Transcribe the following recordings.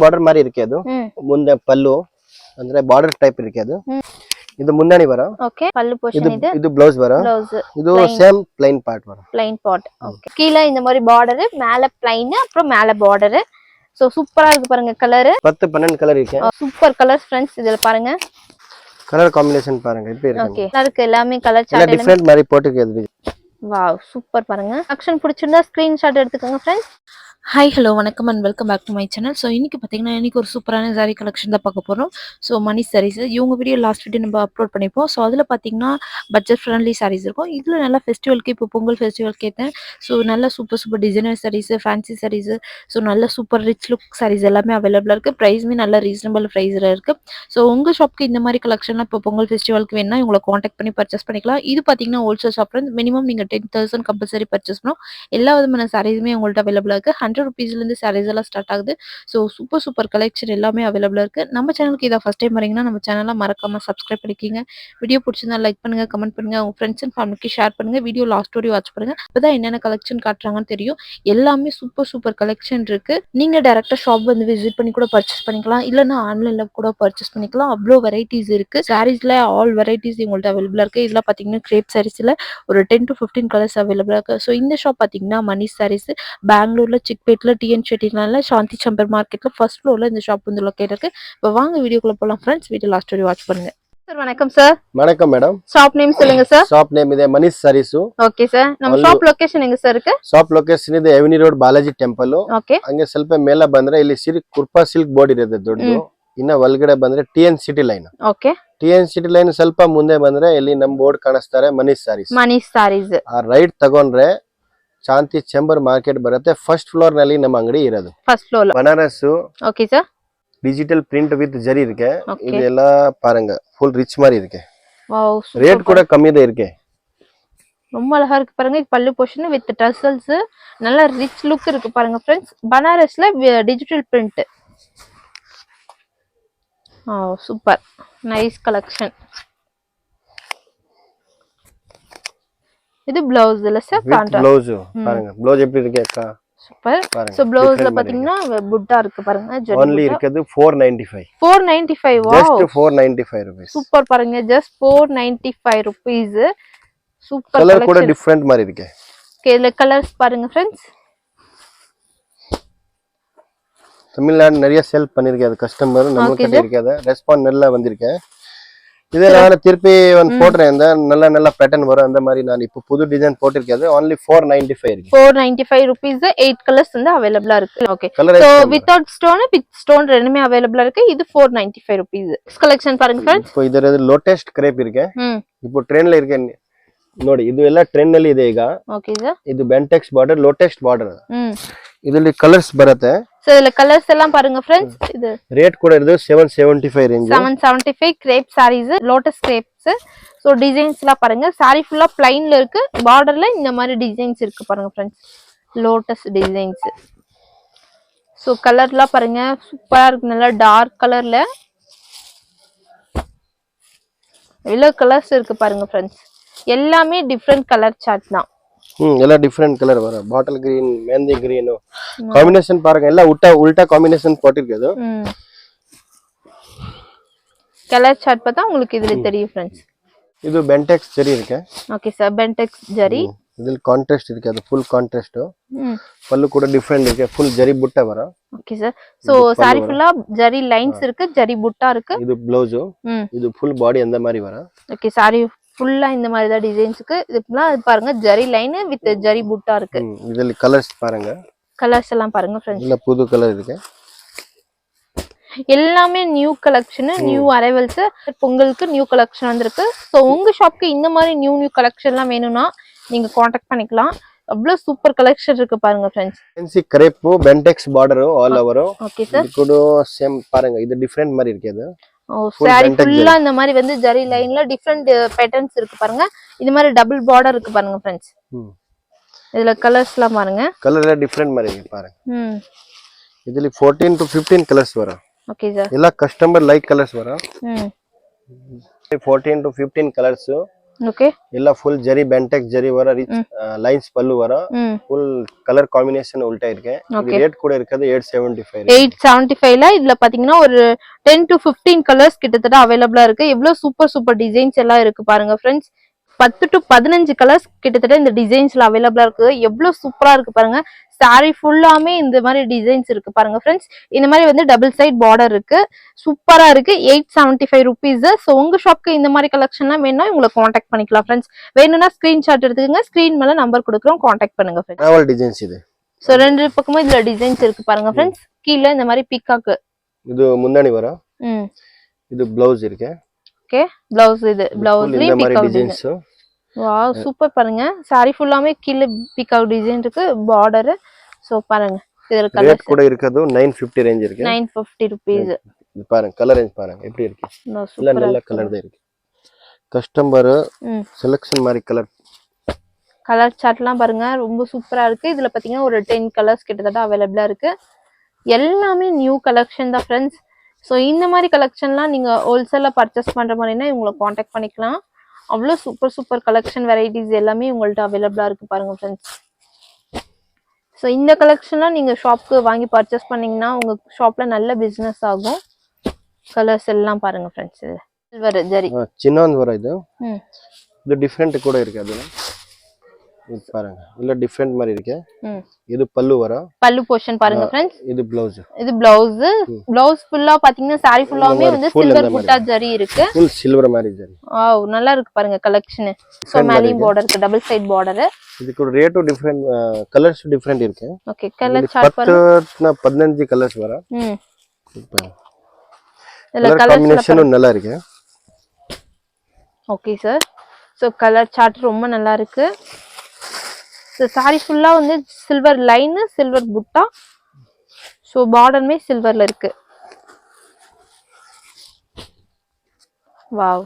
Border ಮಾರಿ ಇರಕ್ಕೆ ಅದು ಹ್ಮ್ ಮುಂದೆ ಪಲ್ಲು ಅಂದ್ರೆ ಬಾರ್ಡರ್ ಟೈಪ್ ಇರಕ್ಕೆ ಅದು ಹ್ಮ್. ಇದು ಮುನ್ನಾಣಿ ಬರ ஓகே பல்லு ಇದು போர்ஷன் இது ಇದು ಬ್ಲೌಸ್ ಬರ பிளவுஸ் ಇದು plain. ಸೇಮ್ ಪ್ಲೈನ್ ಪಾರ್ಟ್ ಬರ பிளைன் பாட் ஓகே கீழே இந்த மாதிரி பார்டர் மேல பிளைன் அப்புறம் மேல பார்டர் சோ சூப்பரா இருக்கு பாருங்க கலர் பத்து பன்னெண்டு கலர் இருக்கு சூப்பர் கலர்ஸ் ஃப்ரெண்ட்ஸ் இதுல பாருங்க கலர் காம்பினேஷன் பாருங்க இப்படி இருக்கு ஓகே இருக்கு எல்லாமே கலர் எல்லாம் சார்ட் டிஃப்ரெண்ட் மாதிரி போட்டுருக்கு வாவ் சூப்பர் பாருங்க ஆக்ஷன் பிடிச்சிருந்தா ஸ்கிரீன்ஷாட் எடுத்துக்கோங்க ஃப்ரெண்ட்ஸ் ஹாய் ஹலோ வணக்கம் and welcome back to my channel so இன்றைக்கி பார்த்தீங்கன்னா இன்றைக்கி ஒரு சூப்பரான சாரீ கலெக்ஷன் தான் பார்க்க போகிறோம் ஸோ மணி சாரீஸ் இவங்க வீடியோ லாஸ்ட் வீடியோ நம்ம அப்லோட் பண்ணிப்போம். ஸோ அதில் பார்த்தீங்கன்னா பட்ஜெட் ஃப்ரெண்ட்லி சாரீஸ் இருக்கும். இதில் நல்லா ஃபெஸ்டிவலுக்கு இப்போ பொங்கல் ஃபெஸ்டிவல்க்கு ஏற்றேன் ஸோ நல்ல super super designer sarees fancy sarees. So நல்ல சூப்பர் ரிச் லுக் சாரீஸ் எல்லாமே அவைலபிளாக இருக்குது ப்ரைஸுமே நல்ல ரீசனபிள் ப்ரைஸில் இருக்குது ஸோ உங்கள் ஷாப்க்கு இந்த மாதிரி கலெக்ஷன்லாம் இப்போ பொங்கல் ஃபெஸ்டிவலுக்கு வேணால் உங்களை காண்டாக்ட் பண்ணி பர்ச்சேஸ் பண்ணிக்கலாம். இது பார்த்தீங்கன்னா ஹோல்சேல் ஷாப்பில் மினிமம் நீங்கள் டென் தௌசண்ட் கம்பல்சரி பர்ச்சேஸ் பண்ணணும் எல்லா விதமான சாரீஸுமே உங்கள்கிட்ட அவைலபிளாக இருக்குது ஹண்ட்ரட் ருபீஸ்லேருந்து சாரீஸ் எல்லாம் ஸ்டார்ட் ஆகுது. ஸோ சூப்பர் சூப்பர் கலெக்ஷன் எல்லாமே அவைலபிளாக இருக்குது நம்ம சேனலுக்கு இதை ஃபஸ்ட் டைம் வரீங்கன்னா நம்ம சேனலை மறக்காமல் சப்ஸ்கிரைப் பண்ணிக்கிங்க. வீடியோ பிடிச்சிருந்தா லைக் பண்ணுங்கள் கமெண்ட் பண்ணுங்கள் உங்கள் ஃப்ரெண்ட்ஸ் அண்ட் ஃபேமிலிக்கு ஷேர் பண்ணுங்கள் வீடியோ லாஸ்ட் வரையும் வாட்ச் பண்ணுங்கள் இப்போ தான் என்னென்ன கலெக்ஷன் காட்டுறாங்கன்னு தெரியும். எல்லாமே சூப்பர் சூப்பர் கலெக்ஷன் இருக்குது நீங்கள் டேரெக்டாக ஷாப் வந்து விசிட் பண்ணி கூட பர்ச்சேஸ் பண்ணிக்கலாம். இல்லைன்னா ஆன்லைனில் கூட பர்ச்சேஸ் பண்ணிக்கலாம். அவ்வளோ வெரைட்டிஸ் இருக்குது சாரீஸில் ஆல் வெரைட்டிஸ் உங்கள்கிட்ட அவைலபிளாக இருக்குது இதில் பார்த்தீங்கன்னா கிரேப் சாரீஸில் ஒரு டென் டு ஃபிஃப்டீன் கலர்ஸ் அவைலபிளாக இருக்குது ஸோ இந்த ஷாப் பார்த்தீங்கன்னா மணி சாரீஸ் பெங்களூர்ல சிக்பேட்ல டிஎன் செட்டினால சாந்தி சம்பர் மார்க்கெட்ல ஃபர்ஸ்ட் ஃப்ளோர்ல இந்த ஷாப் வந்து லொக்கேட் இருக்கு இப்போ வாங்க வீடியோக்குள்ள போலாம் ஃப்ரெண்ட்ஸ் வீடியோ லாஸ்ட் வரை வாட்ச் பண்ணுங்க சார் வணக்கம் சார் வணக்கம் மேடம் ஷாப் நேம் சொல்லுங்க சார் ಶಾಪ್ ನೇಮ್ ಇದೆ ಮನೀಶ್ ಸಾರೀಸು ஓகே சார் நம்ம ಒಂದು- ஷாப் ಲೊಕೇಶನ್ எங்க சார் இருக்கு ಶಾಪ್ ಲೊಕೇಶನ್ ಇದೆ avenue road Balaji temple okay ಹಂಗೆ ಸ್ವಲ್ಪ ಮೇಲೆ ಬಂದ್ರೆ ಇಲ್ಲಿ ಸಿರಿ ಕುರ್ಪಾ ಸಿಲ್ಕ್ ಬೋರ್ಡ್ ಇರುತ್ತೆ ದೊಡ್ಡದು ಇನ್ನ ಒಳಗಡೆ ಬಂದ್ರೆ T N city line okay T N city line ಸ್ವಲ್ಪ ಮುಂದೆ ಬಂದ್ರೆ ಇಲ್ಲಿ ನಮ್ ಬೋರ್ಡ್ ಕಾಣಿಸ್ತಾರೆ ಮನೀಶ್ ಸಾರೀಸ್ மணிஷ் சாரீஸ் ಆ ರೈಟ್ ತಗೊಂಡ್ರೆ ಶಾಂತಿ ಚೆಂಬರ್ ಮಾರ್ಕೆಟ್ ಬರುತ್ತೆ ಫಸ್ಟ್ ಫ್ಲೋರ್ ನಲ್ಲಿ ನಮ್ಮ ಅಂಗಡಿ ಇರೋದು ஃபர்ஸ்ட் ஃப்ளோர்ல Banaras okay sir digital print with zari இருக்கு ஓகே இதெல்லாம் பாருங்க ஃபுல் ரிச் மாதிரி இருக்கு வாவ் ரேட் கூட கம்மி தான் இருக்கு ரொம்ப அழகா இருக்கு பாருங்க இது பல்லு போர்ஷன் வித் டசல்ஸ் நல்ல ரிச் லுக் இருக்கு பாருங்க friends பனாரஸ்ல digital print oh super nice collection இது பிளவுஸ் இல்ல சார் கான்ட்ராஸ்ட் பிளவுஸ் பாருங்க. பிளவுஸ் எப்படி இருக்கு அக்கா? சூப்பர் சோ பிளவுஸ்ல பாத்தீங்கன்னா புட்டா இருக்கு பாருங்க. ஓன்லி இருக்குது four ninety five four ninety five just four ninety five rupees super பாருங்க. Just four ninety five rupees super colour கூட டிஃப்ரெண்ட் மாதிரி இருக்கு. இதுல கலர்ஸ் பாருங்க ஃப்ரெண்ட்ஸ் தமிழ்நாடு நிறைய சேல் பண்ணிருக்கேன் அது கஸ்டமர் நம்ம கிட்ட இருக்காது. ரெஸ்பாண்ட் நல்லா வந்திருக்கேன் ಇದೇ ನಾನು ತಿರ್ಪಿ ಒಂದು ಫೋಟ್ರೆ ಅಂದ ನಲ್ಲ ನಲ್ಲ ಪ್ಯಾಟರ್ನ್ ಬರೋ ಅಂದ மாதிரி ನಾನು இப்போ புது டிசைன் போட்டிருக்கிறது only 495 இருக்கு 495 ரூபீஸ் 8 கலர்ஸ் வந்து அவேலபிளா இருக்கு okay so without stone with stone ரெண்டுமே அவேலபிளா இருக்கு இது 495 ரூபீஸ் கலெக்ஷன் பாருங்க फ्रेंड्स இப்போ ಇದರது ಲೇಟೆಸ್ಟ್ ಕ್ರೇಪ್ ಇರ್ಕೆ இப்போ ಟ್ರೆಂಡ್ல ಇರ್ಕೆ ನೋಡಿ ಇದು ಎಲ್ಲ ಟ್ರೆಂಡ್ ನಲ್ಲಿ ಇದೆ ಈಗ ಓಕೆ ಸರ್ ಇದು ಬೆಂಟೆಕ್ಸ್ ಬಾರ್ಡರ್ ಲೋಟೆಸ್ಟ್ ಬಾರ್ಡರ್ ಇದರಲ್ಲಿ ಕಲರ್ಸ್ ಬರುತ್ತೆ சோ இதுல கலர்ஸ் எல்லாம் பாருங்க ஃப்ரெண்ட்ஸ் இது ரேட் கூட இருக்கு 775 range 775 crepe sarees lotus crepes so டிசைன்ஸ்லாம் பாருங்க. சாரி ஃபுல்லா ப்ளைன்ல இருக்கு. பார்டர்ல இந்த மாதிரி டிசைன்ஸ் இருக்கு பாருங்க ஃப்ரெண்ட்ஸ் லோட்டஸ் டிசைன்ஸ் ஸோ கலர்லாம் பாருங்க. சூப்பராக இருக்கு. நல்லா டார்க் கலரில் இவ்வளோ கலர்ஸ் இருக்கு பாருங்க ஃப்ரெண்ட்ஸ் எல்லாமே டிஃப்ரெண்ட் கலர் சார்ட் தான். ம். எல்லாம் டிஃப்ரெண்ட் கலர் வரும். Bottle green mehndi green combination பாருங்க. எல்லாம் உல்டா உல்டா காம்பினேஷன் போட்டிருக்கிறது கலர் சார்ட் பார்த்தா உங்களுக்கு இதுல தெரியும் फ्रेंड्स ಇದು ಬೆಂಟೆಕ್ಸ್ ಜರಿ ಇರಕ್ಕೆ ಓಕೆ ಸರ್ ಬೆಂಟೆಕ್ಸ್ ಜರಿ ಇದ್ರಲ್ಲಿ ಕಾಂಟ್ರಾಸ್ಟ್ ಇದಕ್ಕೆ ಅದು ಫುಲ್ ಕಾಂಟ್ರಾಸ್ಟ್ ಪಲ್ಲು ಕೂಡ ಡಿಫರೆಂಟ್ ಇருக்கு ಫುಲ್ ಜರಿ ಬುಟ್ಟ ಬರ ಓಕೆ ಸರ್ ಸೋ ಸಾರಿ ಫುಲ್ಲಾ ಜರಿ ಲೈನ್ಸ್ இருக்கு ஜெரி புட்டா இருக்கு. இது ப்ளவுஸ் இது ஃபுல் பாடி அந்த மாதிரி வரும். ஓகே சாரி ஃபுல்லாக இந்த மாதிரி தான் டிசைன்ஸுக்கு இதுலாம் பாருங்க ஜரி லைனு வித் ஜரி புட்டா இருக்கு. இதில் கலர்ஸ் பாருங்க. கலர்ஸ் எல்லாம் பாருங்க ஃப்ரெண்ட்ஸ் புது கலர் இருக்கு. எல்லாமே நியூ கலெக்ஷனு நியூ அரைவல்ஸ் பொங்கலுக்கு நியூ கலெக்ஷன் வந்திருக்கு. ஸோ உங்க ஷாப்க்கு இந்த மாதிரி நியூ நியூ கலெக்ஷன்லாம் வேணும்னா நீங்க காண்டாக்ட் பண்ணிக்கலாம். அவ்வளவு சூப்பர் கலெக்ஷன் இருக்கு பாருங்க ஃப்ரெண்ட்ஸ் ஃபேன்சி கிரேப்பு பென்டெக்ஸ் பார்டரும் ஆல் ஓவரும் ஓகே சார் கூட சேம் பாருங்க இது டிஃப்ரெண்ட் மாதிரி இருக்கு அது ஓ சாரி ஃபுல்லா இந்த மாதிரி வந்து ஜரி லைன்ல டிஃப்ரெண்ட் பேட்டர்ன்ஸ் இருக்கு பாருங்க. இந்த மாதிரி டபுள் பார்டர் இருக்கு பாருங்க ஃப்ரெண்ட்ஸ் இதுல கலர்ஸ்லாம் பாருங்க. கலர்ல டிஃப்ரெண்ட் மாதிரி பாருங்க. ம். இதுல 14 டு 15 கலர்ஸ் வரும். ஓகே சார் எல்லா கஸ்டமர் லைக் கலர்ஸ் வரும். ம். 14 டு 15 கலர்ஸ் ஓகே எல்லாம் ஃபுல் ஜரி பென்டெக் ஜரி வர லைன்ஸ் பல்லு வரும் ஃபுல் கலர் காம்பினேஷன் உள்டா இருக்கேன் இது. ரேட் கூட ஃபைவ் எயிட் செவன்டி ஃபைவ்ல இதுல பாத்தீங்கன்னா ஒரு டென் டு ஃபிஃப்டீன் கலர்ஸ் கிட்டத்தட்ட அவைலபிளா இருக்கு. எவ்வளவு சூப்பர் சூப்பர் டிசைன்ஸ் எல்லாம் இருக்கு பாருங்க ஃப்ரெண்ட்ஸ் பத்து டு பதினஞ்சு கலர்ஸ் கிட்டத்தட்ட இந்த டிசைன்ஸ்ல அவைலபிளா இருக்கு. எவ்வளவு சூப்பரா இருக்கு பாருங்க. Saree ஃபுல்லாமே இந்த மாதிரி டிசைன்ஸ் இருக்கு பாருங்க ஃப்ரெண்ட்ஸ் இந்த மாதிரி வந்து டபுள் சைட் பார்டர் இருக்கு. சூப்பரா இருக்கு. Eight seventy five rupees so உங்க ஷாப்க்கு இந்த மாதிரி கலெக்ஷன்லாம் வேணும்னா உங்களை காண்டாக்ட் பண்ணிக்கலாம் ஃப்ரெண்ட்ஸ் வேணும்னா ஸ்கிரீன்ஷாட் எடுத்துக்கோங்க. ஸ்கிரீன் மேல நம்பர் கொடுக்குறோம். காண்டாக்ட் பண்ணுங்க ஃப்ரெண்ட்ஸ் டிராவல் டிசைன்ஸ் இது. ஸோ ரெண்டு பக்கமும் இதுல டிசைன்ஸ் இருக்கு பாருங்க ஃப்ரெண்ட்ஸ் கீழே இந்த மாதிரி பிக்காக்கு இது முந்தானி வரும். இது பிளவுஸ் இருக்கு. ஓகே. பிளவுஸ் இது பிளவுஸ்லயும் பிகாக் டிசைன் வாவ் சூப்பர் பாருங்க. சாரி ஃபுல்லாமே கீழே பிகாக் டிசைன் இருக்கு. பார்டர் சோ பாருங்க. இதுல கலர் கூட நைன் ஃபிஃப்டி ரேஞ்ச் இருக்கு. நைன் ஃபிஃப்டி ருபீஸ் இது பாருங்க கலர் ரேஞ்ச் பாருங்க. எப்படி இருக்கு? சூப்பரா நல்ல கலர் தான் இருக்கு. கஸ்டமர் செலக்ஷன் மாதிரி கலர் கலர் சார்ட்லாம் பாருங்க ரொம்ப சூப்பரா இருக்கு. இதுல பாத்தீங்கன்னா ஒரு டென் கலர்ஸ் கிட்டத்தட்ட அவைலபிளா இருக்கு. எல்லாமே நியூ கலெக்ஷன் தான் ஃப்ரெண்ட்ஸ் ஸோ இந்த மாதிரி கலெக்ஷன்லாம் நீங்க ஹோல்சேல்ல பர்ச்சேஸ் பண்ற மாதிரினா இவங்களை காண்டாக்ட் பண்ணிக்கலாம். அவ்வளோ சூப்பர் சூப்பர் கலெக்ஷன் வெரைட்டிஸ் எல்லாமே உங்கள்ட்ட அவைலபிளா இருக்கு பாருங்க ஃப்ரெண்ட்ஸ் ஸோ இந்த கலெக்ஷன்லாம் நீங்க ஷாப்க்கு வாங்கி பர்ச்சேஸ் பண்ணீங்கன்னா உங்க ஷாப்ல நல்ல பிசினஸ் ஆகும். கலர்ஸ் எல்லாம் பாருங்க ஃப்ரெண்ட்ஸ் இது சில்வர் ஜரி சின்னது வரும் இது. இது டிஃப்ரெண்ட் கூட இருக்கு அதுல. இது பாருங்க. இல்ல டிஃப்ரெண்ட் மாதிரி இருக்கு. இது பல்லு வரும் பல்லு போர்ஷன் பாருங்க ஃப்ரெண்ட்ஸ் இது பிளவுஸ் இது பிளவுஸ் பிளவுஸ் ஃபுல்லா பாத்தீங்கன்னா சாரி ஃபுல்லாமே வந்து சில்வர் புட்டா ஜரி இருக்கு. ஃபுல் சில்வர் மாதிரி சரி வாவ் நல்லா இருக்கு பாருங்க கலெக்ஷன் சோ மேலேயும் பார்டர் இருக்கு. டபுள் சைட் பார்டர் இதுக்கு ரேட்டும் டிஃப்ரெண்ட் கலர்ஸ் டிஃப்ரெண்ட் இருக்கு. ஓகே கலர் சார்ட் பாருங்க. பத்து பதினஞ்சு கலர்ஸ் வரும் ம். இதுல கலர் காம்பினேஷனும் நல்லா இருக்கு. Okay sir so colour chart ரொம்ப நல்லா இருக்கு. ஸோ சாரி ஃபுல்லா வந்து silver line silver butta so பார்டருமே சில்வர்ல இருக்கு. வாவ்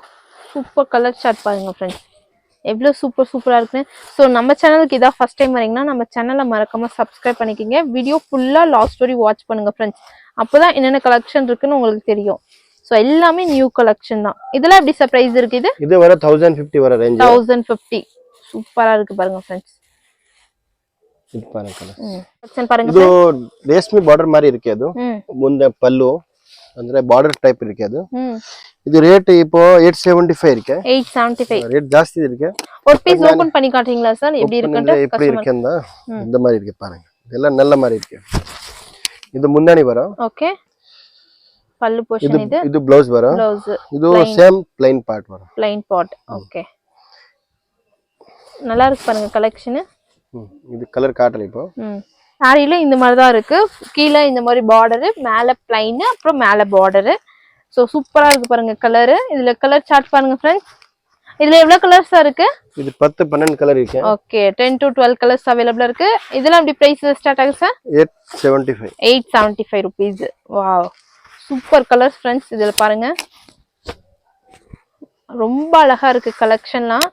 சூப்பர் கலர் சார்ட் பாருங்க ஃப்ரெண்ட்ஸ் எவ்வளோ சூப்பர் சூப்பராக இருக்குன்னு. ஸோ நம்ம சேனலுக்கு இதான் ஃபர்ஸ்ட் டைம் வரீங்கன்னா நம்ம சேனலை மறக்காம சப்ஸ்கிரைப் பண்ணிக்கோங்க. வீடியோ ஃபுல்லாக லாஸ்ட் ஸ்டோரி வாட்ச் பண்ணுங்க ஃப்ரெண்ட்ஸ் அப்போதான் என்னென்ன கலெக்ஷன் இருக்குன்னு உங்களுக்கு தெரியும். ஸோ எல்லாமே நியூ கலெக்ஷன் தான். இதெல்லாம் எப்படி சர்ப்ரைஸ் இருக்கு இது? இது வர தௌசண்ட் ஃபிஃப்டி வர ரேஞ்ச் தௌசண்ட் ஃபிஃப்டி சூப்பரா இருக்கு பாருங்க ஃப்ரெண்ட்ஸ் இது பாருங்க கலர் கலெக்ஷன் பாருங்க ಇದು ರೇಷ್ಮೆ ಬಾರ್ಡರ್ ಮಾರಿ ಇರಿಕೆ ಅದು ಮುಂದೆ ಪಲ್ಲು ಅಂದ್ರೆ ಬಾರ್ಡರ್ ಟೈಪ್ ಇರಿಕೆ ಅದು இது ரேட் இப்போ 875 இருக்கு. 875 ரேட் ஜாஸ்தி இருக்கு. ஒரு பீஸ் ஓபன் பண்ணி காட்டுறீங்களா சார் எப்படி இருக்குன்னு எப்படி இருக்குன்னா இந்த மாதிரி இருக்கு பாருங்க. இதெல்லாம் நல்ல மாதிரி இருக்கு. இது முன்னாடி வரும். ஓகே பல்லு போர்ஷன் இது இது. ப்ளவுஸ் வரும். ப்ளவுஸ் இது சேம் ப்ளைன் பார்ட் வரும். ப்ளைன் பார்ட் ஓகே நல்லா இருக்கு பாருங்க கலெக்ஷன் இது கலர் காட்டல இப்போ. சாரியில இந்த மாதிரி தான் இருக்கு. கீழே இந்த மாதிரி பார்டரு மேலே பிளைனு அப்புறம் மேலே பார்டரு ஸோ சூப்பராக இருக்கு பாருங்க கலரு இதுல கலர் சார்ட் பாருங்க ஃப்ரெண்ட்ஸ் இதுல எவ்வளவு கலர்ஸ் இருக்கு? இது 10 12 கலர் இருக்கு. ஓகே 10 டு 12 கலர்ஸ் அவேலபிள் இருக்கு. இதெல்லாம் அப்படி பிரைஸ் ஸ்டார்ட் ஆகுது sir 875 875 rupees wow super colours friends இதுல பாருங்க. ரொம்ப அழகா இருக்கு கலெக்ஷன்லாம்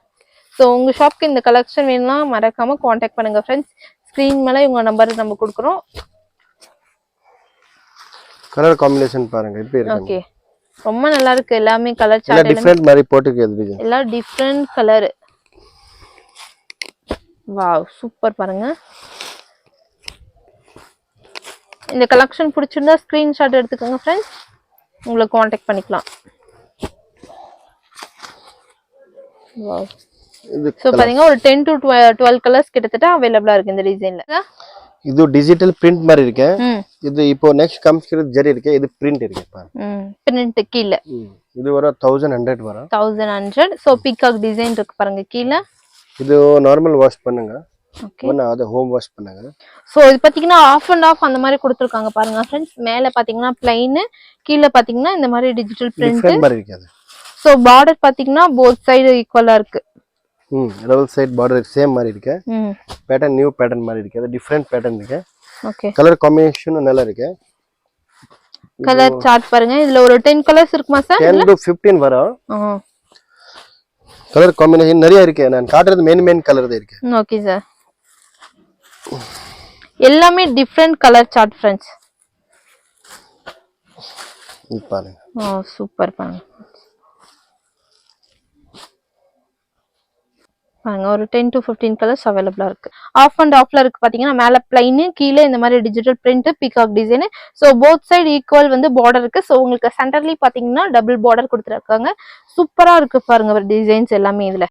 ஸோ உங்க ஷாப்க்கு இந்த கலெக்ஷன் வேணும்னா மறக்காம காண்டாக்ட் பண்ணுங்க ஃப்ரெண்ட்ஸ் ஸ்க்ரீன் மேலே உங்க நம்பர் நம்ம கொடுக்குறோம். கலர் காம்பினேஷன் பாருங்க எப்படி இருக்கு ஓகே ரொம்ப நல்லா இருக்கு. எல்லாமே கலர் சார்ட் டிஃப்ரெண்ட் மாதிரி போட்டுருக்கு டிசைன் எல்லாம் டிஃப்ரெண்ட் கலர் வாவ் சூப்பர் பாருங்க. இந்த கலெக்ஷன் பிடிச்சிருந்தா ஸ்க்ரீன்ஷாட் எடுத்துக்கோங்க ஃப்ரெண்ட்ஸ் உங்களை காண்டாக்ட் பண்ணிக்கலாம். வாவ் ஸோ பாத்தீங்கன்னா ஒரு டென் டு டுவெல் கலர்ஸ் கிட்டத்தட்ட அவைலபிளா இருக்கு இந்த டிசைன்ல இது? டிஜிட்டல் பிரிண்ட் மாதிரி இருக்கு. இது இப்போ நெக்ஸ்ட் கம்ஸ் ஜெரி இருக்கு. இது பிரிண்ட் இருக்கு பாருங்க பிரிண்ட் கீழே. இது வர 1100 வரும். 1100 சோ பீகாக் டிசைன் இருக்கு பாருங்க கீழே. இது நார்மல் வாஷ் பண்ணுங்க. அது ஹோம் வாஷ் பண்ணுங்க. சோ இது பாத்தீங்கன்னா ஆஃப் அண்ட் ஆஃப் அந்த மாதிரி கொடுத்திருக்காங்க பாருங்க மேல பாத்தீங்கன்னா ப்ளைன் கீழே பாத்தீங்கன்னா இந்த மாதிரி டிஜிட்டல் பிரிண்ட் மாதிரி இருக்கு சோ பார்டர் பாத்தீங்கன்னா போத் சைடு ஈக்குவலா இருக்கு. ம் டபுள் சைட் பார்டர் சேம் மாதிரி இருக்கு. பேட்டர்ன் நியூ பேட்டர்ன் மாதிரி இருக்கு. அது டிஃப்ரெண்ட் பேட்டர்ன் இருக்கு. ஓகே கலர் காம்பினேஷனும் நல்லா இருக்கு. கலர் சார்ட் பாருங்க. இதுல ஒரு டென் கலர்ஸ் இருக்குமா சார் டென் டு ஃபிஃப்டீன் வரும். ஆ. கலர் காம்பினேஷன் நிறைய இருக்கு. நான் காட்டுறது மெயின் மெயின் கலர் தான் இருக்கு. ஓகே சார் எல்லாமே டிஃப்ரெண்ட் கலர் சார்ட் ஃப்ரெண்ட்ஸ் பாருங்க. ஓ சூப்பர் பாருங்க. பாருங்க ஒரு டென் டு ஃபிஃப்டீன் கலர்ஸ் அவைலபிளா இருக்கு. ஆஃப் அண்ட் ஆஃப்ல இருக்கு பாத்தீங்கன்னா மேல பிளைனு கீழே இந்த மாதிரி digital print peacock design so both side equal வந்து பார்டர் இருக்கு. ஸோ உங்களுக்கு சென்டர்லி பாத்தீங்கன்னா டபுள் பார்டர் கொடுத்துருக்காங்க. சூப்பரா இருக்கு பாருங்க டிசைன்ஸ் எல்லாமே இதுல.